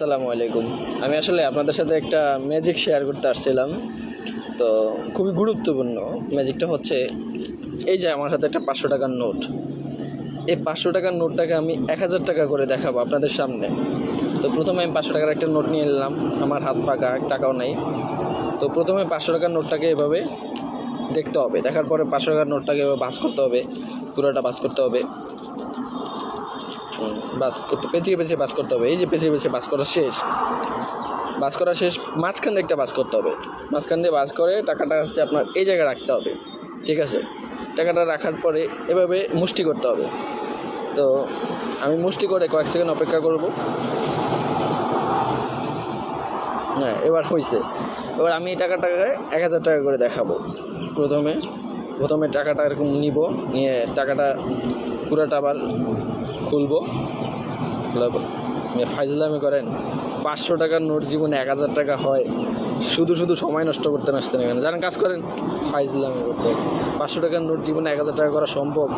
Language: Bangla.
আসসালামু আলাইকুম। আমি আসলে আপনাদের সাথে একটা ম্যাজিক শেয়ার করতে আসছিলাম। তো খুবই গুরুত্বপূর্ণ ম্যাজিকটা হচ্ছে, এই যে আমার হাতে একটা পাঁচশো টাকার নোট। এই পাঁচশো টাকার নোটটাকে আমি এক হাজার টাকা করে দেখাবো আপনাদের সামনে। তো প্রথমে আমি পাঁচশো টাকার একটা নোট নিয়ে নিলাম। আমার হাত পাকা টাকাও নেই। তো প্রথমে পাঁচশো টাকার নোটটাকে এভাবে দেখতে হবে। দেখার পরে পাঁচশো টাকার নোটটাকে এভাবে বাস করতে হবে। পুরোটা বাস করতে হবে। বাস করতে, পেঁচিয়ে পেঁচিয়ে বাস করতে হবে। এই যে পেঁচিয়ে পেঁচিয়ে বাস করা শেষ। বাস করা শেষ, মাঝখান দিয়ে একটা বাস করতে হবে। মাঝখান দিয়ে বাস করে টাকাটা হচ্ছে আপনার এই জায়গায় রাখতে হবে। ঠিক আছে? টাকাটা রাখার পরে এভাবে মুষ্টি করতে হবে। তো আমি মুষ্টি করে কয়েক সেকেন্ড অপেক্ষা করব। হ্যাঁ এবার হয়েছে এবার আমি এই টাকাটাকে এক হাজার টাকা করে দেখাবো। প্রথমে প্রথমে টাকাটা এরকম নিব, নিয়ে টাকাটা পুরোটা আবার খুলবো। ফাইজলামি করেন, পাঁচশো টাকার নোট জীবনে এক হাজার টাকা হয়। শুধু শুধু সময় নষ্ট করতে আসছেন এখানে। যারা কাজ করেন? ফাইজলামি করতে। পাঁচশো টাকার নোট জীবনে এক হাজার টাকা করা সম্ভব?